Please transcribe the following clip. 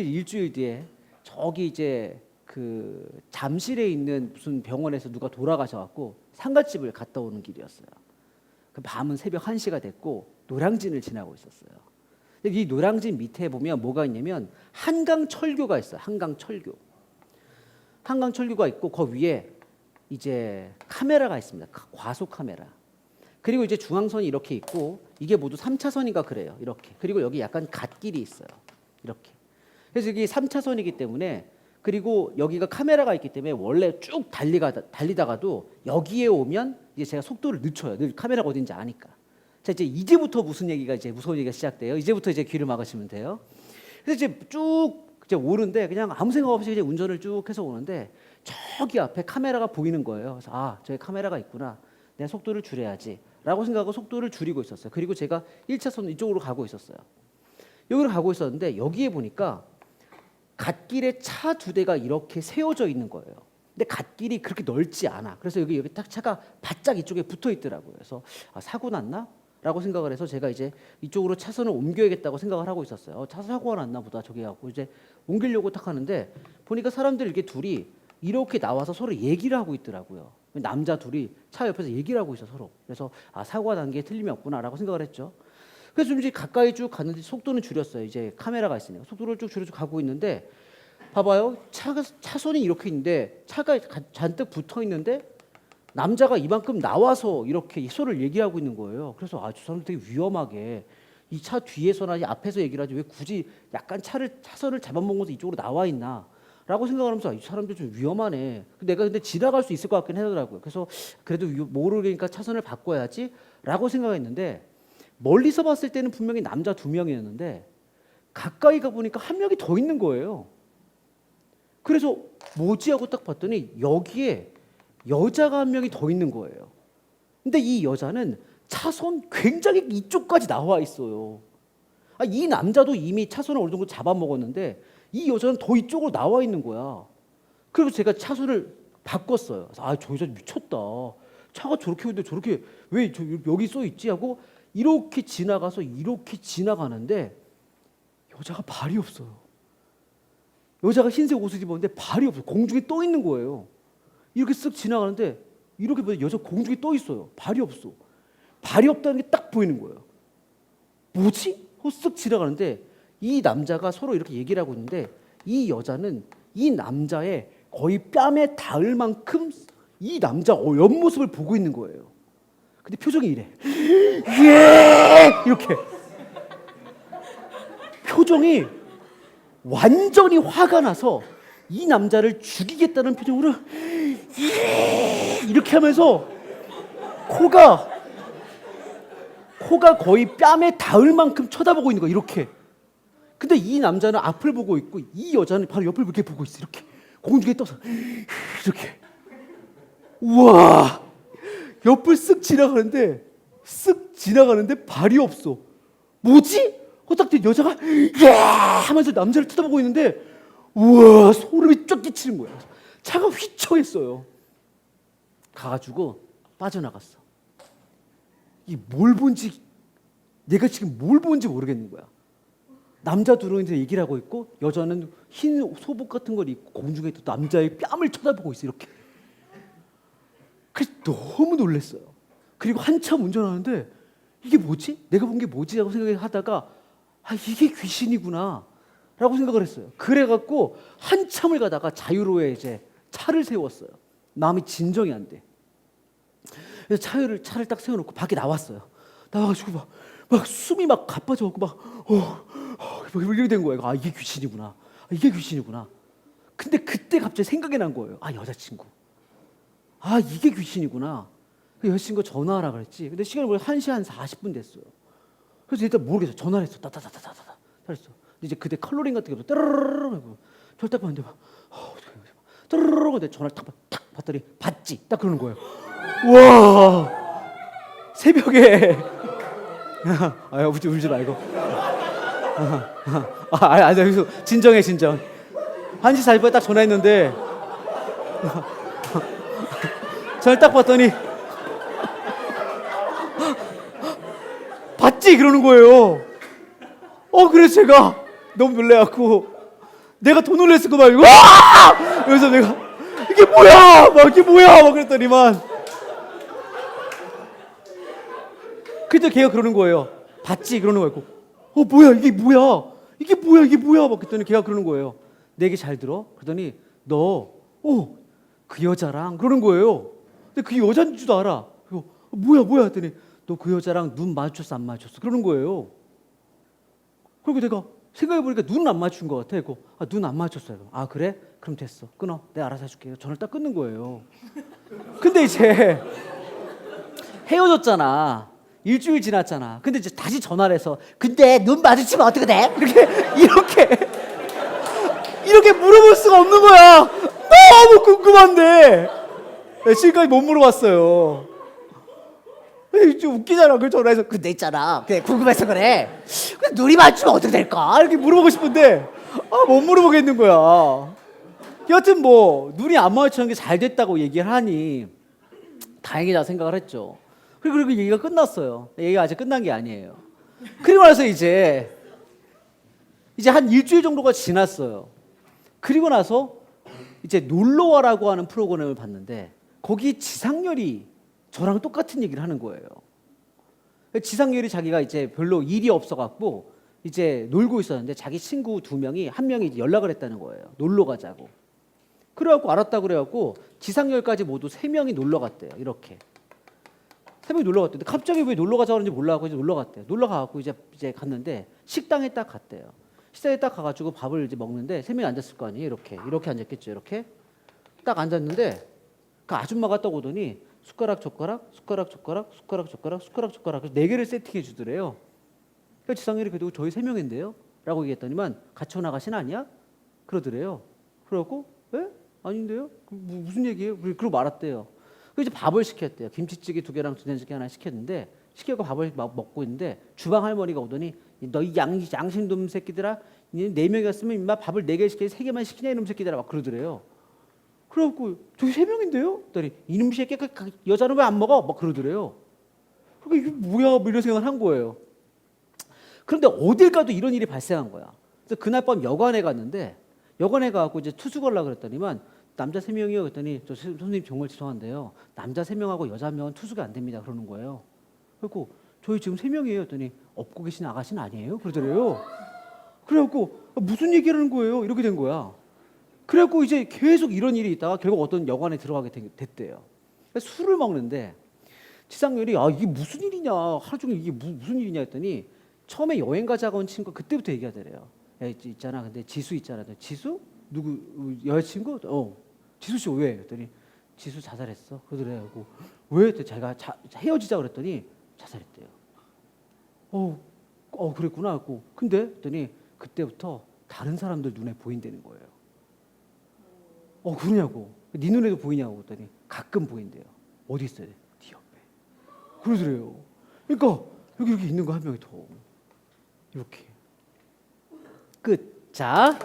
일주일 뒤에 저기 이제 그 잠실에 있는 무슨 병원에서 누가 돌아가셔 갖고 상가집을 갔다 오는 길이었어요. 그 밤은 새벽 1시가 됐고 노량진을 지나고 있었어요. 근데 이 노량진 밑에 보면 뭐가 있냐면 한강 철교가 있어요. 한강 철교. 한강 철교가 있고 그 위에 이제 카메라가 있습니다. 카- 과속 카메라. 그리고 이제 중앙선이 이렇게 있고 이게 모두 3차선인가 그래요. 이렇게. 그리고 여기 약간 갓길이 있어요. 이렇게. 그래서 여기 3차선이기 때문에 그리고 여기가 카메라가 있기 때문에 원래 쭉 달리가 달리다가도 여기에 오면 이제 제가 속도를 늦춰요. 늘 카메라가 어딘지 아니까. 자 이제 이제부터 무슨 얘기가 이제 무서운 얘기가 시작돼요. 이제부터 이제 귀를 막으시면 돼요. 그래서 이제 쭉 이제 오는데 그냥 아무 생각 없이 이제 운전을 쭉 해서 오는데 저기 앞에 카메라가 보이는 거예요. 그래서 아 저기 카메라가 있구나. 내 속도를 줄여야지 라고 생각하고 속도를 줄이고 있었어요. 그리고 제가 1차선 이쪽으로 가고 있었어요. 여기로 가고 있었는데 여기에 보니까 갓길에 차 두 대가 이렇게 세워져 있는 거예요. 근데 갓길이 그렇게 넓지 않아. 그래서 여기 여기 딱 차가 바짝 이쪽에 붙어 있더라고요. 그래서 아, 사고 났나? 라고 생각을 해서 제가 이제 이쪽으로 차선을 옮겨야겠다고 생각을 하고 있었어요. 어, 차 사고가 났나 보다 저기 하고 이제 옮기려고 딱 하는데 보니까 사람들 이렇게 둘이 이렇게 나와서 서로 얘기를 하고 있더라고요. 남자 둘이 차 옆에서 얘기를 하고 있어 서로. 그래서 아 사고가 난 게 틀림이 없구나라고 생각을 했죠. 그래서 좀 이제 가까이 쭉 갔는데 속도는 줄였어요. 이제 카메라가 있으니까 속도를 쭉 줄여서 가고 있는데 봐봐요. 차가 차선이 이렇게 있는데 차가 가- 잔뜩 붙어 있는데 남자가 이만큼 나와서 이렇게 서로를 얘기하고 있는 거예요. 그래서 아, 저 사람들 되게 위험하게 이 차 뒤에서나 이 앞에서 얘기를 하지 왜 굳이 약간 차를 차선을 잡아먹어서 이쪽으로 나와 있나? 라고 생각하면서 아, 이 사람들 좀 위험하네. 내가 근데 지나갈 수 있을 것 같긴 하더라고요. 그래서 그래도 위- 모르니까 차선을 바꿔야지 라고 생각했는데 멀리서 봤을 때는 분명히 남자 두 명이었는데 가까이 가 보니까 한 명이 더 있는 거예요. 그래서 뭐지 하고 딱 봤더니 여기에 여자가 한 명이 더 있는 거예요. 근데 이 여자는 차선 굉장히 이쪽까지 나와 있어요. 아, 이 남자도 이미 차선을 어느 정도 잡아먹었는데 이 여자는 더 이쪽으로 나와 있는 거야. 그리고 제가 차선을 바꿨어요. 아, 저 여자 미쳤다. 차가 저렇게 오는데 저렇게 왜저 여기 써 있지 하고 이렇게 지나가서 이렇게 지나가는데 여자가 발이 없어요. 여자가 흰색 옷을 입었는데 발이 없어. 공중에 떠 있는 거예요. 이렇게 쓱 지나가는데 이렇게 보면 여자 공중에 떠 있어요. 발이 없어. 발이 없다는 게 딱 보이는 거예요. 뭐지? 하고 쓱 지나가는데 이 남자가 서로 이렇게 얘기를 하고 있는데 이 여자는 이 남자의 거의 뺨에 닿을 만큼 이 남자 어, 옆모습을 보고 있는 거예요. 근데 표정이 이래. 예! 이렇게. 표정이 완전히 화가 나서 이 남자를 죽이겠다는 표정으로 예! 이렇게 하면서 코가 코가 거의 뺨에 닿을 만큼 쳐다보고 있는 거야 이렇게. 근데 이 남자는 앞을 보고 있고 이 여자는 바로 옆을 이렇게 보고 있어 이렇게 공중에 떠서 이렇게. 우와 옆을 쓱 지나가는데 쓱 지나가는데 발이 없어. 뭐지? 호딱 여자가 예 하면서 남자를 쳐다보고 있는데 우와 소름이 쫙 끼치는 거야. 차가 휘청했어요. 가가지고 빠져나갔어. 이 뭘 본지 내가 지금 뭘 본지 모르겠는 거야. 남자 둘은 이제 얘기를 하고 있고 여자는 흰 소복 같은 걸 입고 공중에 또 남자의 뺨을 쳐다보고 있어 이렇게. 그래서 너무 놀랐어요. 그리고 한참 운전하는데 이게 뭐지? 내가 본 게 뭐지? 하고 생각하다가 아 이게 귀신이구나 라고 생각을 했어요. 그래갖고 한참을 가다가 자유로에 이제 차를 세웠어요. 마음이 진정이 안 돼. 그래서 차를 차를 딱 세워놓고 밖에 나왔어요. 나와가지고 막, 막 숨이 막 가빠져갖고 막 어, 어, 막 이렇게 된 거예요. 아 이게 귀신이구나. 아, 이게 귀신이구나. 근데 그때 갑자기 생각이 난 거예요. 아 여자친구. 아 이게 귀신이구나. 그 여자친구 전화하라 그랬지. 근데 시간이 보니 1시 한 40분 됐어요. 그래서 일단 모르겠어. 전화를 했어. 따다다다다다. 근데 이제 그때 칼로링 같은 게 없어. 따르르르 하고 저를 딱 봤는데 막 어, 어떡해. 따르르르 근데 전화를 딱, 받- 딱 봤더니 받지. 딱 그러는 거예요. 와 새벽에 아 울지 울지 말고 아 아니 아니 여기서 진정해 진정 1시 40분에 딱 전화했는데 전화 딱 봤더니 봤지? 그러는 거예요. 어 그래서 제가 너무 놀래갖고 내가 더 놀랬을 거 말고 아! 그래서 내가 이게 뭐야? 막 이게 뭐야? 막 그랬더니만 그때 걔가 그러는 거예요. 봤지? 그러는 거예요. 어 뭐야? 이게 뭐야? 이게 뭐야? 이게 뭐야? 막 그랬더니 걔가 그러는 거예요. 내 얘기 잘 들어? 그러더니 너어그 여자랑? 그러는 거예요 근데 그 줄도 알아 그리고 어, 뭐야 뭐야 했더니 너 그 여자랑 눈 마주쳤어 안 마주쳤어 그러는 거예요 그리고 내가 생각해 보니까 눈은 안 맞춘 것 같아. 그 아 눈 안 맞췄어요. 아 그래? 그럼 됐어. 끊어. 내가 알아서 해줄게요. 전화를 딱 끊는 거예요. 근데 이제 헤어졌잖아. 일주일 지났잖아. 근데 이제 다시 전화를 해서 근데 눈 마주치면 어떻게 돼? 이렇게 이렇게 이렇게 물어볼 수가 없는 거야. 너무 궁금한데 네, 지금까지 못 물어봤어요. 좀 웃기잖아. 그 전화해서 근데 있잖아. 그래 궁금해서 그래. 근데 눈이 맞추면 어떻게 될까? 이렇게 물어보고 싶은데 아, 못 물어보겠는 거야. 여하튼 뭐 눈이 안 마주치는 게 잘 됐다고 얘기를 하니 다행이다 생각을 했죠. 그리고 그리고 얘기가 끝났어요. 얘기가 아직 끝난 게 아니에요. 그리고 나서 이제 이제 한 일주일 정도가 지났어요. 그리고 나서 이제 놀러와라고 하는 프로그램을 봤는데 거기 지상렬이 저랑 똑같은 얘기를 하는 거예요. 지상렬이 자기가 이제 별로 일이 없어갖고 이제 놀고 있었는데 자기 친구 두 명이 한 명이 연락을 했다는 거예요. 놀러 가자고. 그래갖고 알았다 그래갖고 지상렬까지 모두 세 명이 놀러 갔대요. 이렇게 세 명이 놀러 갔대. 근데 갑자기 왜 놀러 가자고 하는지 몰라갖고 이제 놀러 갔대요. 놀러 가갖고 이제 이제 갔는데 식당에 딱 갔대요. 식당에 딱 가가지고 밥을 이제 먹는데 세 명이 앉았을 거 아니에요. 이렇게 이렇게 앉았겠죠. 이렇게 딱 앉았는데 그 아줌마가 딱 오더니 숟가락 젓가락 숟가락 젓가락 숟가락 젓가락 숟가락 젓가락 네 개를 세팅해 주더래요. 그래서 지상렬이 그래도 저희 세 명인데요. 라고 얘기했더니만 같이 나가신 아니야? 그러더래요. 그래갖고 에? 아닌데요? 그 무- 무슨 얘기예요? 그러고 말았대요. 그래서 이제 밥을 시켰대요. 김치찌개 두 개랑 된장찌개 하나 시켰는데 시켜고 밥을 막 먹고 있는데 주방 할머니가 오더니 너희 양 양심돔 새끼들아 니네 명이었으면 임마 밥을 네 개 시켜 세 개만 시키냐 이놈 새끼들아 막 그러더래요. 그래갖고 저희 세 명인데요? 그랬더니 이놈 새끼 그 여자는 왜 안 먹어? 막 그러더래요. 그러니까 이게 뭐야 뭐 이런 생각을 한 거예요. 그런데 어딜 가도 이런 일이 발생한 거야. 그래서 그날 밤 여관에 갔는데 여관에 가고 이제 투수 걸라 그랬더니만 남자 세 명이요 그랬더니 저 선- 선생님 정말 죄송한데요 남자 세 명하고 여자 한 명은 투수가 안 됩니다 그러는 거예요. 그리고 저희 지금 세 명이에요 했더니 업고 계신 아가씨는 아니에요 그러더래요. 그래갖고 아, 무슨 얘기하는 거예요 이렇게 된 거야. 그래갖고 이제 계속 이런 일이 있다가 결국 어떤 여관에 들어가게 된- 됐대요. 술을 먹는데 지상렬이 아 이게 무슨 일이냐 하루 종일 이게 무, 무슨 일이냐 했더니 처음에 여행 가자고 온 친구 그때부터 얘기하더래요. 야 있- 있잖아 근데 지수 있잖아. 지수 누구 어, 여자친구? 어 지수 씨 왜? 했더니 지수 자살했어. 그러더래요. 왜? 자기가 자, 헤어지자 그랬더니 자살했대요. 어, 어 그랬구나. 하고 근데 했더니 그때부터 다른 사람들 눈에 보인다는 거예요. 어 그러냐고. 네 눈에도 보이냐고 그랬더니 가끔 보인대요. 어디 있어요? 네 옆에. 그러더래요. 그러니까 여기 이렇게 있는 거 한 명이 더 이렇게 끝. 자